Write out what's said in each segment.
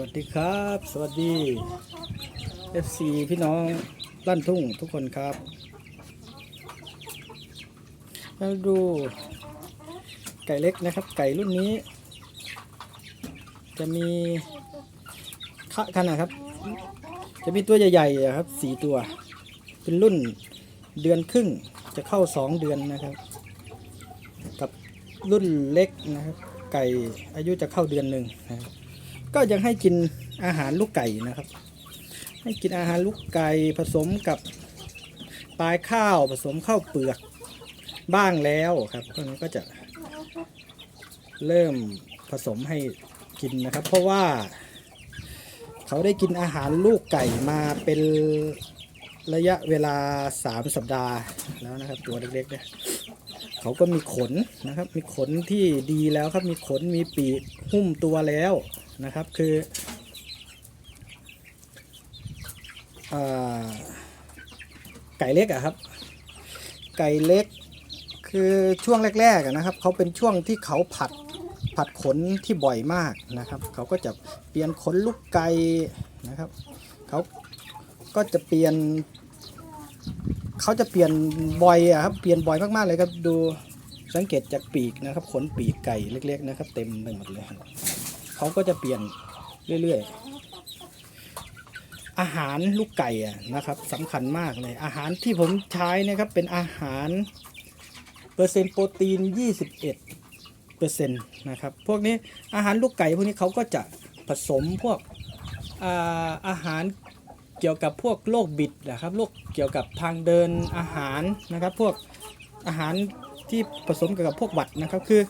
วัสดีครับ สวัสดี FC พี่น้องลั่นทุ่งทุกคนครับมาดูไก่เล็กนะครับ ไก่รุ่นนี้ จะมีคะขนาดครับ จะมีตัวใหญ่ๆอะครับสี่ตัว เป็นรุ่นเดือนครึ่งจะเข้าสองเดือนนะครับ กับรุ่นเล็กนะครับ ไก่อายุจะเข้าเดือนหนึ่งนะครับ ก็ยังให้กินอาหารลูกไก่นะครับ ให้กินอาหารลูกไก่ผสมกับปลายข้าวผสมข้าวเปลือกบ้างแล้วครับพวกนี้ก็จะเริ่มผสมให้กินนะครับ เพราะว่า เขาได้กินอาหารลูกไก่มาเป็นระยะเวลา 3 สัปดาห์แล้วนะครับ ตัวเล็กๆเนี่ยเขาก็มีขนนะครับ มีขนที่ดีแล้วครับมีขนมีปีกหุ้มตัวแล้ว นะครับคืออไก่เล็กอะครับ ไก่เล็กคือช่วงแรกๆนะครับเขาเป็นช่วงที่เขาผัดผัดขนที่บ่อยมากนะครับเขาก็จะเปลี่ยนขนลูกไก่นะครับเขาก็จะเปลี่ยนเขาจะเปลี่ยนบ่อยอะครับเปลี่ยนบ่อยมากๆเลยครับดูสังเกตจากปีกนะครับขนปีกไก่เล็ก ๆ นะครับ เต็มไปหมดเลยครับ เขาก็จะเปลี่ยนเรื่อยๆ อาหารลูกไก่อะนะครับสำคัญมากเลย อาหารที่ผมใช้นะครับเป็นอาหารเปอร์เซ็นต์โปรตีน 21เปอร์เซ็นต์นะครับ พวกนี้อาหารลูกไก่พวกนี้เขาก็จะผสมพวกอาอาหารเกี่ยวกับพวกโรคบิดนะครับโรคเกี่ยวกับทางเดินอาหารนะครับ พวกอาหารที่ผสมเกี่ยวกับพวกหวัดนะครับ คือ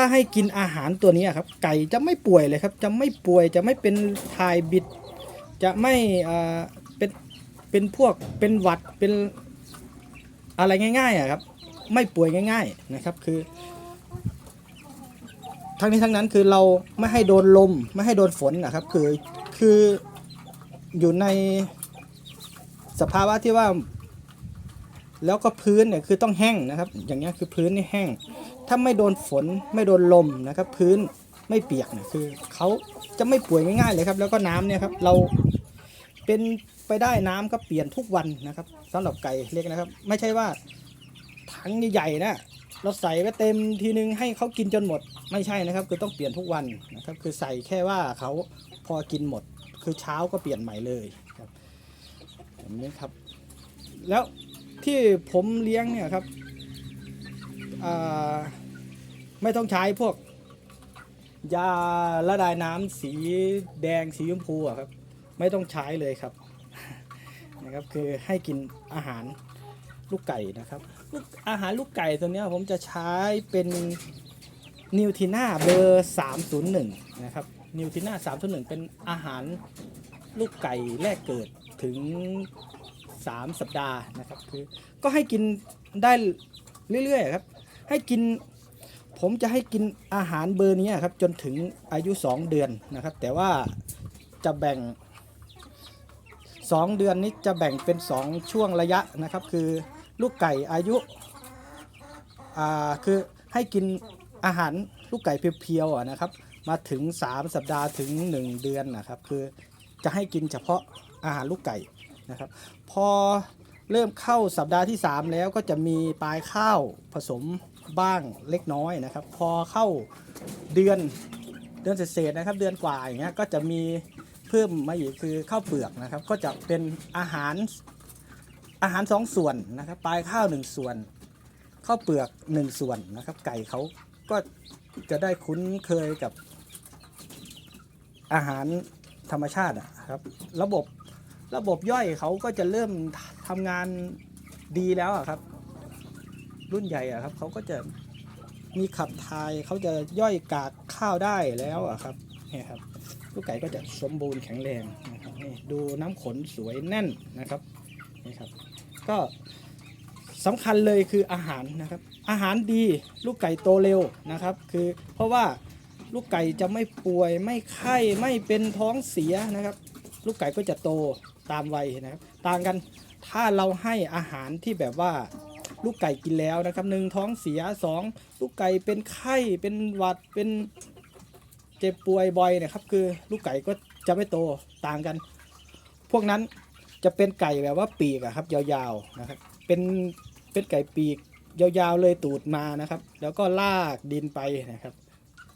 ถ้าให้กินอาหารตัวนี้ครับ ไก่จะไม่ป่วยเลยครับ จะไม่ป่วยจะไม่เป็นทายบิด จะไม่เป็นเป็นพวกเป็นหวัดเป็นอะไรง่ายๆอะครับ ไม่ป่วยง่าย ๆนะครับคือ ทั้งนี้ทั้งนั้นคือเราไม่ให้โดนลมไม่ให้โดนฝนนะครับ คือคืออยู่ในสภาวะที่ว่า แล้วก็พื้นเนี่ยคือต้องแห้งนะครับ อย่างเงี้ยคือพื้นนี่แห้ง ถ้าไม่โดนฝนไม่โดนลมนะครับ พื้นไม่เปียกเนี่ยคือเขาจะไม่ป่วยง่ายๆเลยครับ แล้วก็น้ำเนี่ยครับเราเป็นไปได้น้ำก็เปลี่ยนทุกวันนะครับสำหรับไก่เล็กนะครับ ไม่ใช่ว่าถังใหญ่ๆนะเราใส่ไว้เต็มทีนึงให้เขากินจนหมดไม่ใช่นะครับ คือต้องเปลี่ยนทุกวันนะครับ คือใส่แค่ว่าเขาพอกินหมด คือเช้าก็เปลี่ยนใหม่เลยครับแบบนี้ครับ แล้วที่ผมเลี้ยงเนี่ยครับ ไม่ต้องใช้พวก ยาละลายน้ำสีแดงสีชมพูอะครับ ไม่ต้องใช้เลยครับนะครับ คือให้กินอาหารลูกไก่นะครับลูกอาหารลูกไก่ตัวเนี้ยผมจะใช้เป็นนิวทีน่าเบอร์ 301 นะครับนิวทีน่า301 เป็นอาหารลูกไก่แรกเกิดถึง 3 สัปดาห์นะครับคือก็ให้กินได้เรื่อยๆครับ ให้กิน ผมจะให้กินอาหารเบอร์นี้ครับจนถึงอายุ 2 เดือนนะครับ แต่ว่าจะแบ่ง 2 เดือนนี้จะแบ่งเป็น 2 ช่วงระยะนะครับ คือลูกไก่อายุอ่าคือให้กินอาหารลูกไก่เพียวๆนะครับ มาถึง 3 สัปดาห์ถึง 1 เดือนนะครับ คือจะให้กินเฉพาะอาหารลูกไก่นะครับ พอเริ่มเข้าสัปดาห์ที่ 3 แล้วก็จะมีปลายข้าวผสม บ้างเล็กน้อยนะครับ พอเข้าเดือนเดือนเศษๆนะครับ เดือนกว่าอย่างเงี้ยก็จะมีเพิ่มมาอีกคือข้าวเปลือกนะครับ ก็จะเป็นอาหารอาหารสองส่วนนะครับปลายข้าวหนึ่งส่วนข้าวเปลือกหนึ่งส่วนนะครับ ไก่เขาก็จะได้คุ้นเคยกับอาหารธรรมชาติครับ ระบบระบบย่อยเขาก็จะเริ่มทำงานดีแล้วครับ รุ่นใหญ่อะครับเขาก็จะมีขับถ่ายเขาจะย่อยกากข้าวได้แล้วอะครับนี่ครับลูกไก่ก็จะสมบูรณ์แข็งแรงนะครับนี่ดูน้ำขนสวยแน่นนะครับนี่ครับ ก็สำคัญเลยคืออาหารนะครับ อาหารดีลูกไก่โตเร็วนะครับ คือเพราะว่าลูกไก่จะไม่ป่วยไม่ไข้ไม่เป็นท้องเสียนะครับ ลูกไก่ก็จะโตตามวัยนะครับ ต่างกันถ้าเราให้อาหารที่แบบว่า ลูกไก่กินแล้วนะครับหนึ่งท้องเสียสองลูกไก่เป็นไข้เป็นหวัดเป็นเจ็บป่วยบ่อยนะครับ คือลูกไก่ก็จะไม่โตต่างกัน พวกนั้นจะเป็นไก่แบบว่าปีกครับ ยาวๆนะครับ เป็นเป็นไก่ปีกยาวๆเลยตูดมานะครับ แล้วก็ลากดินไปนะครับ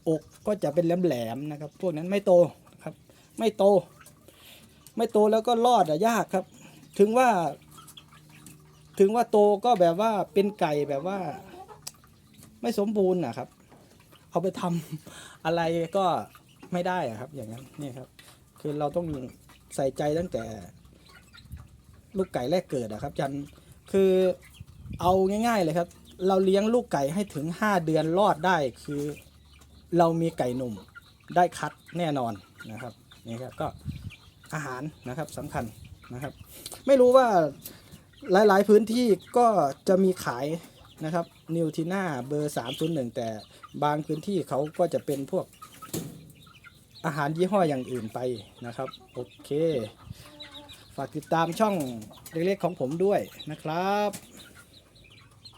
อกก็จะเป็นแหลมๆนะครับ พวกนั้นไม่โตครับ ไม่โต ไม่โตแล้วก็รอดอะยากครับ ถึงว่า ถึงว่าโตก็แบบว่าเป็นไก่แบบว่า ไม่สมบูรณ์นะครับ เอาไปทำอะไรก็ไม่ได้อะครับ อย่างนั้นนี่ครับ คือเราต้องใส่ใจตั้งแต่ ลูกไก่แรกเกิดอะครับยันคือเอาง่าย ๆ เลยครับ เราเลี้ยงลูกไก่ให้ถึง 5 เดือนรอดได้คือ เรามีไก่หนุ่มได้คัดแน่นอนนะครับนี่ครับก็อาหารนะครับสำคัญนะครับ ไม่รู้ว่า หลาย ๆ พื้นที่ก็จะมีขายนะครับนิวทีน่าเบอร์ 301 แต่บางพื้นที่เขาก็จะเป็นพวกอาหารยี่ห้ออย่างอื่นไปนะครับ โอเค ฝากติดตามช่องเล็ก ๆ ของผมด้วยนะครับ